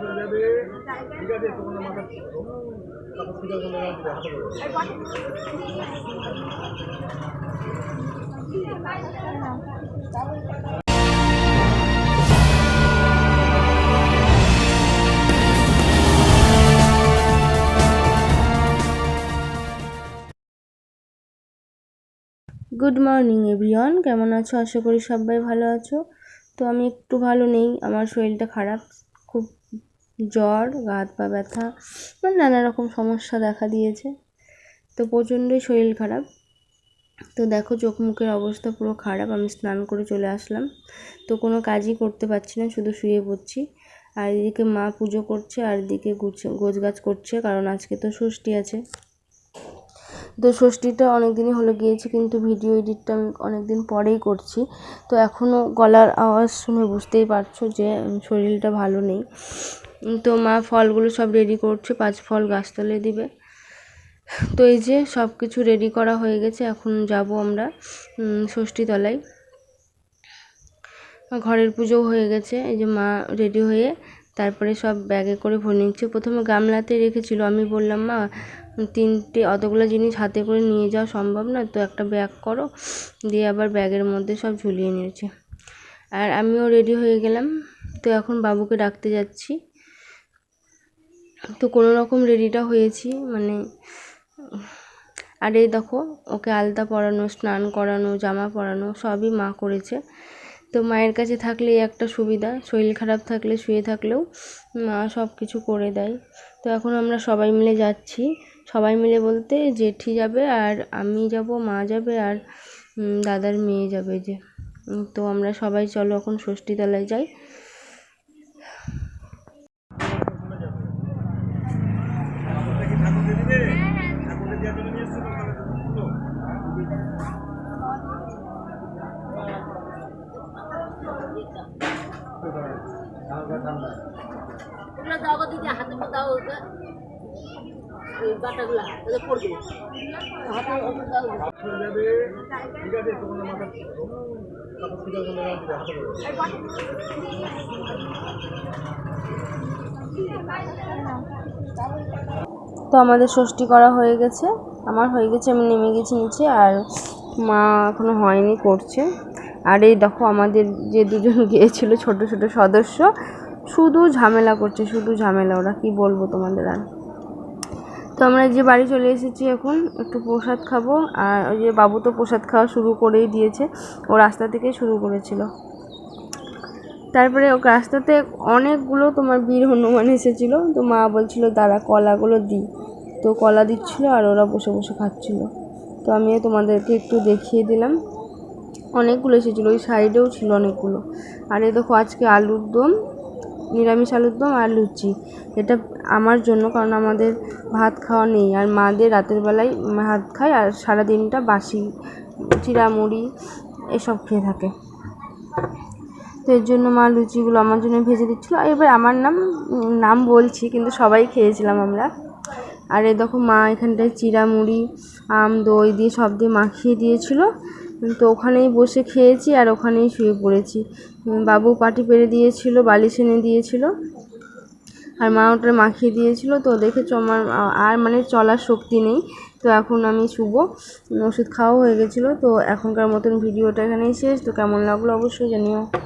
Good morning everyone কেমন আছো? আশা করি সবাই ভালো আছো। তো আমি একটু ভালো নেই, আমার শরীরটা খারাপ, খুব জ্বর গা হাত পা ব্যথা মানে নানা রকম সমস্যা দেখা দিয়েছে। তো প্রচণ্ডই শরীর খারাপ। তো দেখো চোখ মুখের অবস্থা পুরো খারাপ, আমি স্নান করে চলে আসলাম। তো কোনো কাজই করতে পারছি না, শুধু শুয়ে পড়ছি। আর এদিকে মা পুজো করছে, আর এদিকে গুছ গোছ করছে, কারণ আজকে তো ষষ্ঠী আছে। তো ষষ্ঠীটা অনেক দিনই হলো গিয়েছে, কিন্তু ভিডিও এডিটটা আমি অনেক দিন পরেই করছি। তো এখনও গলার আওয়াজ শুনে বুঝতেই পারছ যে শরীরটা ভালো নেই। তো মা ফলগুলো সব রেডি করছে, পাঁচ ফল গাছতলে দিবে। তো এই যে সব কিছু রেডি করা হয়ে গেছে, এখন যাব আমরা ষষ্ঠীতলায়। ঘরের পুজো হয়ে গেছে, এই যে মা রেডি হয়ে তারপরে সব ব্যাগে করে ভরে নিচ্ছে। প্রথমে গামলাতে রেখেছিল, আমি বললাম, মা, তিনটে অতগুলো জিনিস হাতে করে নিয়ে যাওয়া সম্ভব না তো একটা ব্যাগ করো। দিয়ে আবার ব্যাগের মধ্যে সব ঝুলিয়ে নিয়েছে। আর আমিও রেডি হয়ে গেলাম, তো এখন বাবুকে ডাকতে যাচ্ছি। তো কোনো রকম রেডিটা হয়েছি মানে আর দেখো, ওকে আলতা পরানো, স্নান করানো, জামা পরানো, সবই মা করেছে। তো মায়ের কাছে থাকলে একটা সুবিধা, শরীর খারাপ থাকলে শুয়ে থাকলেও মা সব কিছু করে দেয়। তো এখন আমরা সবাই মিলে যাচ্ছি। সবাই মিলে বলতে জেঠি যাবে আর আমি যাব, মা যাবে আর দাদার মেয়ে যাবে যে। তো আমরা সবাই চলো এখন ষষ্ঠীতলায় যাই ঠাকুরটা কি ঠাকুরকে দিবে ঠাকুরকে দেওয়ার জন্য নিয়ে এসছো তো তাহলে তো ঠান্ডা ওগুলো দাও গো দিদি হাতে মতো দাও ওকে ওই বাটাগুলা ওদের পড়বে হাতে ওগুলো দাও হয়ে যাবে ঠিক আছে তোমার মাথা তারপর ঠিক আছে দিবে হাতে করে তো আমাদের ষষ্ঠী করা হয়ে গেছে। আমার হয়ে গেছে, আমি নেমে গেছি নিচে আর মা এখনও হয়নি, করছে। আর এই দেখো আমাদের যে দুজন গিয়েছিল ছোট ছোট সদস্য, শুধু ঝামেলা করছে, শুধু ঝামেলা, ওরা কি বলব তোমাদের আর? তো আমরা যে বাড়ি চলে এসেছি এখন, একটু প্রসাদ খাব। আর ওই যে বাবু তো প্রসাদ খাওয়া শুরু করেই দিয়েছে, ও রাস্তা থেকেই শুরু করেছিল। তারপরে রাস্তাতে অনেকগুলো তোমার বীর হনুমান এসেছিল। তো মা বলছিল, দাঁড়া, কলাগুলো দিই তো কলা দিচ্ছিল আর ওরা বসে বসে খাচ্ছিল। তো আমিও তোমাদেরকে একটু দেখিয়ে দিলাম। অনেকগুলো এসেছিল, ওই সাইডেও ছিল অনেকগুলো। আর এই দেখো, আজকে আলুর দম, নিরামিষ আলুর দম আর লুচি। এটা আমার জন্য, কারণ আমাদের ভাত খাওয়া নেই। আর মাদের রাতের বেলায় ভাত খায় আর সারা দিনটা বাসি চিড়া মুড়ি এসব খেয়ে থাকে। তো এর জন্য মা লুচিগুলো আমার জন্য ভেজে দিচ্ছিল। আর এবার আমার নাম নাম বলছি, কিন্তু সবাই খেয়েছিলাম আমরা। আর এই দেখো মা এখানটায় চিড়া মুড়ি, আম, দই দিয়ে সব দিয়ে মাখিয়ে দিয়েছিল। তো ওখানেই বসে খেয়েছি আর ওখানেই শুয়ে পড়েছি। বাবু পাটি পেরে দিয়েছিল, বালিশ এনে দিয়েছিল। আর মা ওটা মাখিয়ে দিয়েছিল। তো দেখেছ আমার, আর মানে চলার শক্তি নেই। তো এখন আমি শুভ ওষুধ খাওয়া হয়ে গেছিল। তো এখনকার মতন ভিডিওটা এখানেই শেষ। তো কেমন লাগল অবশ্যই জানিও।